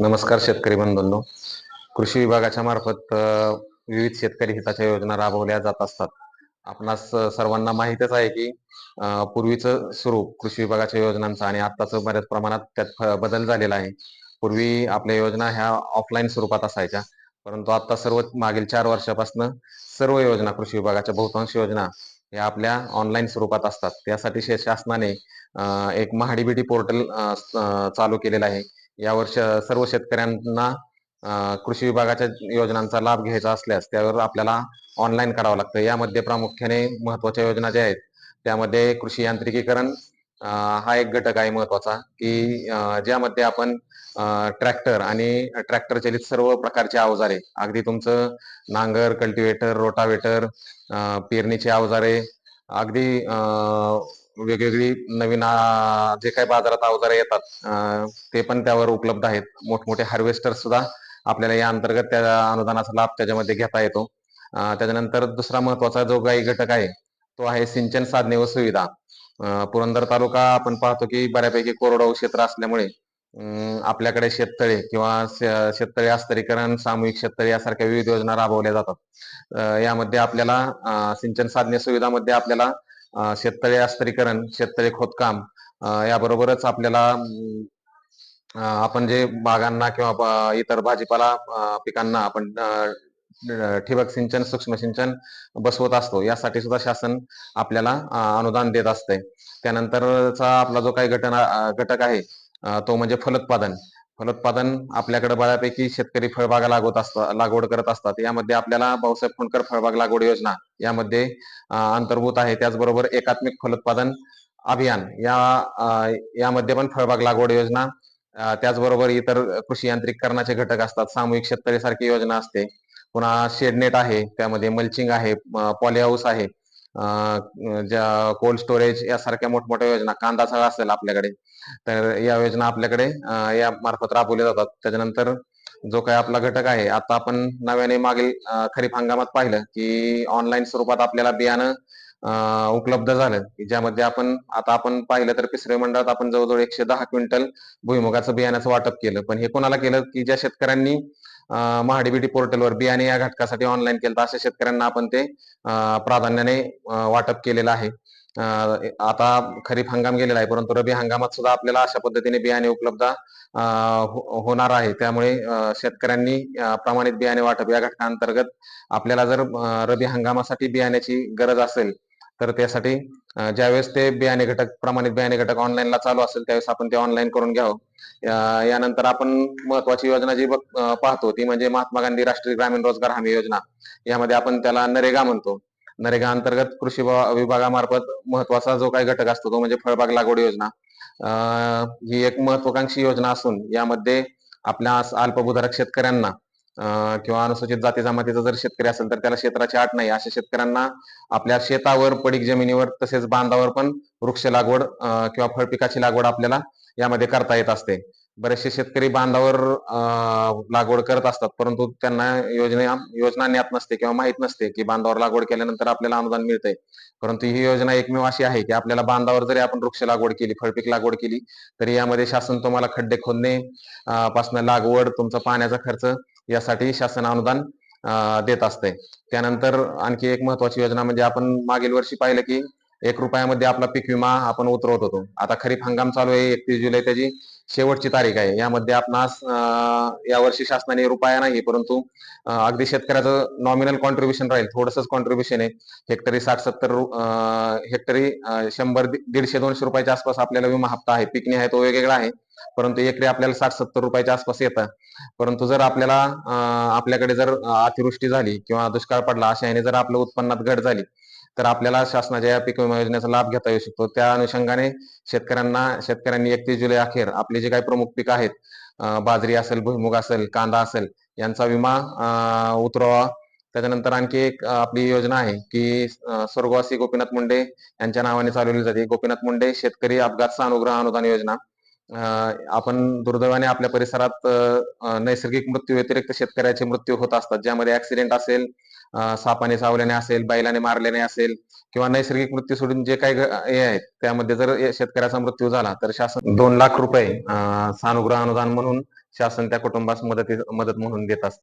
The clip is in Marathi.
नमस्कार शेतकरी बंधूंनो. कृषी विभागाच्या मार्फत विविध शेतकरी हिताच्या योजना राबवल्या जात असतात. आपणास सर्वांना माहितच आहे की पूर्वीचं स्वरूप कृषी विभागाच्या योजनांचं आणि आत्ताचं बऱ्याच प्रमाणात त्यात बदल झालेला आहे. पूर्वी आपल्या योजना ह्या ऑफलाईन स्वरूपात असायच्या. परंतु आता सर्व मागील चार वर्षापासून सर्व योजना कृषी विभागाच्या बहुतांश योजना या आपल्या ऑनलाईन स्वरूपात असतात. त्यासाठी शासनाने एक महाडीबीटी पोर्टल चालू केलेलं आहे. यावर सर्व शेतकऱ्यांना कृषी विभागाच्या योजनांचा लाभ घ्यायचा असल्यास त्यावर आपल्याला ऑनलाईन करावं लागतं. यामध्ये प्रामुख्याने महत्त्वाच्या योजना ज्या आहेत त्यामध्ये कृषी यांत्रिकीकरण हा एक घटक आहे महत्त्वाचा की ज्यामध्ये आपण ट्रॅक्टर आणि ट्रॅक्टर चलित सर्व प्रकारचे अवजारे अगदी तुमचं नांगर कल्टिवेटर रोटावेटर पेरणीचे अवजारे अगदी वेगवेगळी नवीन जे काही बाजारात अवजारे येतात ते पण त्यावर उपलब्ध आहेत. मोठमोठे हार्वेस्टर सुद्धा आपल्याला या अंतर्गत त्या अनुदानाचा लाभ त्याच्यामध्ये घेता येतो. त्याच्यानंतर दुसरा महत्त्वाचा जो काही घटक आहे तो आहे सिंचन साधने व सुविधा. पुरंदर तालुका आपण पाहतो की बऱ्यापैकी कोरडवाहू क्षेत्र असल्यामुळे अं, आपल्याकडे शेततळे किंवा शेततळे अस्तरीकरण सामूहिक शेततळे यासारख्या विविध योजना राबवल्या जातात. यामध्ये आपल्याला सिंचन साधने सुविधामध्ये आपल्याला शेततळे अस्तरीकरण शेततळे खोदकाम अं, याबरोबरच आपल्याला आपण जे बागांना किंवा इतर भाजीपाला पिकांना आपण ठिबक सिंचन सूक्ष्म सिंचन बसवत असतो. यासाठी सुद्धा शासन आपल्याला अनुदान देत असते त्यानंतरचा आपला जो काही घटना घटक आहे तो म्हणजे फलोत्पादन. फलोत्पादन आपल्याकडे बऱ्यापैकी शेतकरी फळबागा लागवत असतात लागवड करत असतात. यामध्ये आपल्याला भाऊसाहेब फुंडकर फळबाग लागवड योजना यामध्ये अंतर्भूत आहे. त्याचबरोबर एकात्मिक फलोत्पादन अभियान या यामध्ये पण फळबाग लागवड योजना त्याचबरोबर इतर कृषी यांत्रिकरणाचे घटक असतात. सामूहिक शेतकरी सारखी योजना असते. पुन्हा शेडनेट आहे. त्यामध्ये मल्चिंग आहे. पॉली हाऊस आहे. ज्या कोल्ड स्टोरेज यासारख्या मोठमोठ्या योजना कांदा सगळा असेल आपल्याकडे तर या योजना आपल्याकडे या मार्फत राबवल्या जातात. त्याच्यानंतर जो काही आपला घटक आहे आता आपण नव्याने मागील खरीप हंगामात पाहिलं की ऑनलाईन स्वरूपात आपल्याला बियाणं उपलब्ध झालं. ज्यामध्ये आपण आता आपण पाहिलं तर पिसरे मंडळात आपण जवळजवळ एकशे दहा क्विंटल भुईमुगाचं बियाण्याचं वाटप केलं. पण हे कोणाला केलं? की ज्या शेतकऱ्यांनी महाडीबीटी पोर्टलवर बियाणे या घटकासाठी ऑनलाईन केलं तर अशा शेतकऱ्यांना आपण ते प्राधान्याने वाटप केलेलं आहे. आता खरीप हंगाम गेलेला आहे परंतु रबी हंगामात सुद्धा आपल्याला अशा पद्धतीने बियाणे उपलब्ध हो, होणार आहे. त्यामुळे शेतकऱ्यांनी प्रमाणित बियाणे वाटप या घटकांतर्गत आपल्याला जर रबी हंगामासाठी बियाण्याची गरज असेल तर त्यासाठी ज्यावेळेस ते बियाणे घटक प्रमाणित बियाणे घटक ऑनलाईनला चालू असेल त्यावेळेस आपण ते ऑनलाईन करून घ्यावं. यानंतर आपण महत्वाची योजना जी पाहतो ती म्हणजे महात्मा गांधी राष्ट्रीय ग्रामीण रोजगार हमी योजना. यामध्ये आपण त्याला नरेगा म्हणतो. नरेगा अंतर्गत कृषी विभागामार्फत महत्त्वाचा जो काही घटक असतो तो म्हणजे फळबाग लागवड योजना. अं, ही एक महत्वाकांक्षी योजना असून यामध्ये आपल्या अल्पभूधारक शेतकऱ्यांना किंवा अनुसूचित जाती जमातीचा जर शेतकरी असेल तर त्याला क्षेत्राची आठ नाही. अशा शेतकऱ्यांना आपल्या शेतावर पडीक जमिनीवर तसेच बांधावर पण वृक्ष लागवड किंवा फळपिकाची लागवड आपल्याला यामध्ये करता येत असते. बरेचसे शेतकरी बांधावर लागवड करत असतात परंतु त्यांना योजना योजना ज्ञात नसते किंवा माहीत नसते की बांधावर लागवड केल्यानंतर आपल्याला अनुदान मिळतंय. परंतु ही योजना एकमेव अशी आहे की आपल्याला बांधावर जरी आपण वृक्ष लागवड केली फळपीक लागवड केली तरी यामध्ये शासन तुम्हाला खड्डे खोदणे पासून लागवड तुमचा पाण्याचा खर्च यासाठी शासन अनुदान देत असते. त्यानंतर आणखी एक महत्वाची योजना म्हणजे आपण मागील वर्षी पाहिलं की एक रुपयामध्ये आपला पीक विमा आपण उतरवत होतो. आता खरीप हंगाम चालू आहे एकतीस जुलै त्याची शेवटची तारीख आहे. यामध्ये आपणास अं, यावर्षी शासनाने रुपया नाही परंतु अगदी शेतकऱ्याचं नॉमिनल कॉन्ट्रीब्युशन राहील. थोडंसंच कॉन्ट्रीब्युशन आहे. हेक्टरी साठ सत्तर अं, हेक्टरी शंभर दीडशे दोनशे रुपयाच्या आसपास आपल्याला विमा हप्ता आहे. पिकनी आहे तो वेगवेगळा आहे. परंतु एकरी आपल्याला साठ सत्तर रुपयाच्या आसपास येतं. परंतु जर आपल्याला आपल्याकडे जर अतिवृष्टी झाली किंवा दुष्काळ पडला अशा याने जर आपल्या उत्पन्नात घट झाली तर आपल्याला शासनाच्या या पीक विमा योजनेचा लाभ घेता येऊ शकतो. त्या अनुषंगाने शेतकऱ्यांना शेतकऱ्यांनी एकतीस जुलै अखेर आपले जे काही प्रमुख पीक आहेत बाजरी असेल भुईमुग असेल कांदा असेल यांचा विमा उतरवा. त्याच्यानंतर आणखी एक आपली योजना आहे की स्वर्गवासी गोपीनाथ मुंडे यांच्या नावाने चालवली जाते. गोपीनाथ मुंडे शेतकरी अपघात अनुग्रह अनुदान योजना. आपण दुर्दैवाने आपल्या परिसरात नैसर्गिक मृत्यू व्यतिरिक्त शेतकऱ्याचे मृत्यू होत असतात. ज्यामध्ये ऍक्सिडेंट असेल अं, सापाने चावल्याने असेल बैलाने मारल्याने असेल किंवा नैसर्गिक मृत्यू सोडून जे काही हे आहेत त्यामध्ये जर शेतकऱ्याचा मृत्यू झाला तर शासन दोन लाख रुपये सानुग्रह अनुदान म्हणून शासन त्या कुटुंबास मदती मदत म्हणून देत असत.